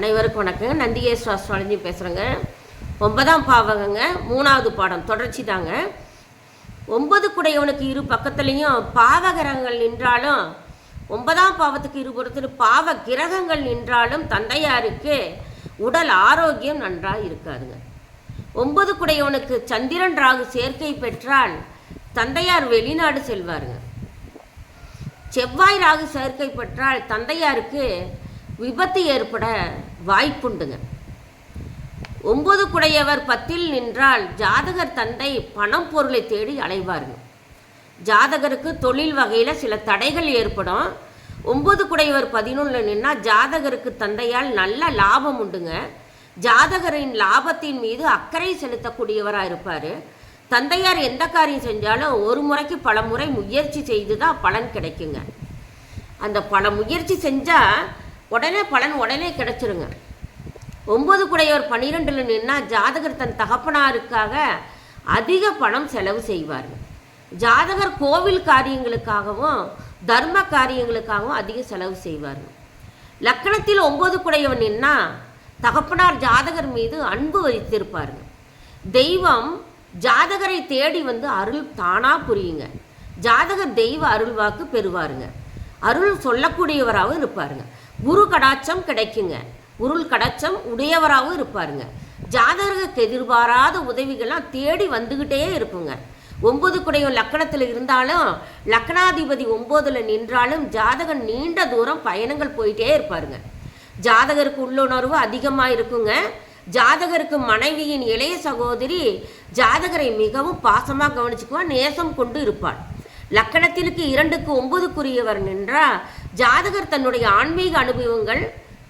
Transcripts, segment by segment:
அனைவருக்கும் வணக்கம் நந்திகேஸ்வர சுவாமிஜி பேசுகிறேங்க ஒன்பதாம் பாவகங்க. மூணாவது பாடம் தொடர்ச்சி தாங்க. ஒன்பது குடையவனுக்கு இரு பக்கத்துலேயும் பாவகிரகங்கள் நின்றாலும் ஒன்பதாம் பாவத்துக்கு இருபுறத்தில் பாவ கிரகங்கள் நின்றாலும் தந்தையாருக்கு உடல் ஆரோக்கியம் நன்றாக இருக்காதுங்க. ஒன்பது குடையவனுக்கு சந்திரன் ராகு சேர்க்கை பெற்றால் தந்தையார் வெளிநாடு செல்வாருங்க. செவ்வாய் ராகு சேர்க்கை பெற்றால் தந்தையாருக்கு விபத்து ஏற்பட வாய்ப்புண்டுங்க. ஒன்பது குடையவர் பத்தில் நின்றால் ஜாதகர் தந்தை பணம் பொருளை தேடி அலைவாருங்க. ஜாதகருக்கு தொழில் வகையில் சில தடைகள் ஏற்படும். ஒன்பது குடையவர் பதினொன்றில் நின்னால் ஜாதகருக்கு தந்தையால் நல்ல லாபம் உண்டுங்க. ஜாதகரின் லாபத்தின் மீது அக்கறை செலுத்தக்கூடியவராக இருப்பார். தந்தையார் எந்த காரியம் செஞ்சாலும் ஒரு முறைக்கு பல முறை முயற்சி செய்து தான் பலன் கிடைக்குங்க. அந்த பல முயற்சி செஞ்சால் உடனே பலன் உடனே கிடச்சிருங்க. ஒம்பது குடையோர் பன்னிரெண்டில் நின்னா ஜாதகர் தன் தகப்பனாருக்காக அதிக பணம் செலவு செய்வார். ஜாதகர் கோவில் காரியங்களுக்காகவும் தர்ம காரியங்களுக்காகவும் அதிக செலவு செய்வார். லக்கணத்தில் ஒம்பது குடையவன் நின்னா தகப்பனார் ஜாதகர் மீது அன்பு வைத்திருப்பார். தெய்வம் ஜாதகரை தேடி வந்து அருள் தானாக புரியுங்க. ஜாதகர் தெய்வ அருள்வாக்கு பெறுவாருங்க. அருள் சொல்லக்கூடியவராகவும் இருப்பாருங்க. குரு கடாட்சம் கிடைக்குங்க. உருள் கடாட்சம் உடையவராகவும் இருப்பாருங்க. ஜாதகருக்கு எதிர்பாராத உதவிகள்லாம் தேடி வந்துக்கிட்டே இருக்குங்க. ஒம்பது குடையும் லக்கணத்தில் இருந்தாலும் லக்கணாதிபதி ஒம்போதில் நின்றாலும் ஜாதகன் நீண்ட தூரம் பயணங்கள் போயிட்டே இருப்பாருங்க. ஜாதகருக்கு உள்ளுணர்வு அதிகமாக இருக்குங்க. ஜாதகருக்கு மனைவியின் இளைய சகோதரி ஜாதகரை மிகவும் பாசமாக கவனிச்சுக்குவா நேசம் கொண்டு இருப்பாள். லக்கணத்திற்கு இரண்டுக்கு ஒன்பதுக்குரியவர் நின்றால் ஜாதகர் தன்னுடைய ஆன்மீக அனுபவங்கள்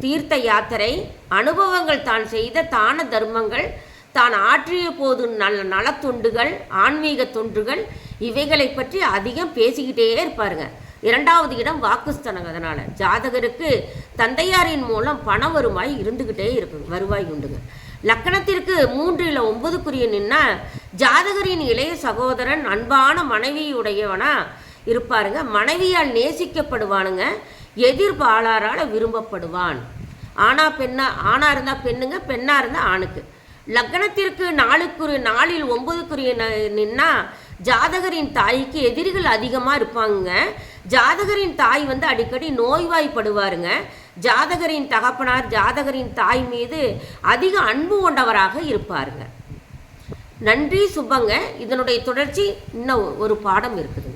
தீர்த்த யாத்திரை அனுபவங்கள் தான் செய்த தான தர்மங்கள் தான் ஆற்றிய போது நல்ல நலத்தொண்டுகள் ஆன்மீக தொண்டுகள் இவைகளை பற்றி அதிகம் பேசிக்கிட்டே இருப்பாருங்க. இரண்டாவது இடம் வாக்குஸ்தனம் அதனால். ஜாதகருக்கு தந்தையாரின் மூலம் பண வருவாய் இருந்துக்கிட்டே இருக்கும் வருவாய் உண்டுங்க. லக்கணத்திற்கு மூன்றில் ஒன்பதுக்குரிய நின்னா ஜாதகரின் இளைய சகோதரன் அன்பான மனைவியுடையவனா இருப்பாருங்க. மனைவியால் நேசிக்கப்படுவானுங்க. எதிர்பாளாரால் விரும்பப்படுவான். ஆனா பெண்ணா ஆணா இருந்தால் பெண்ணுங்க பெண்ணா இருந்தால் ஆணுக்கு. லக்னத்திற்கு நாளுக்குரிய நாளில் ஒன்பதுக்குரிய நின்னா ஜாதகரின் தாய்க்கு எதிரிகள் அதிகமாக இருப்பாங்க. ஜாதகரின் தாய் வந்து அடிக்கடி நோய்வாய்ப்படுவாருங்க. ஜாதகரின் தகப்பனார் ஜாதகரின் தாய் மீது அதிக அன்பு கொண்டவராக இருப்பாருங்க. நன்றி சுபங்க. இதனுடைய தொடர்ச்சி இன்னும் ஒரு பாடம் இருக்குது.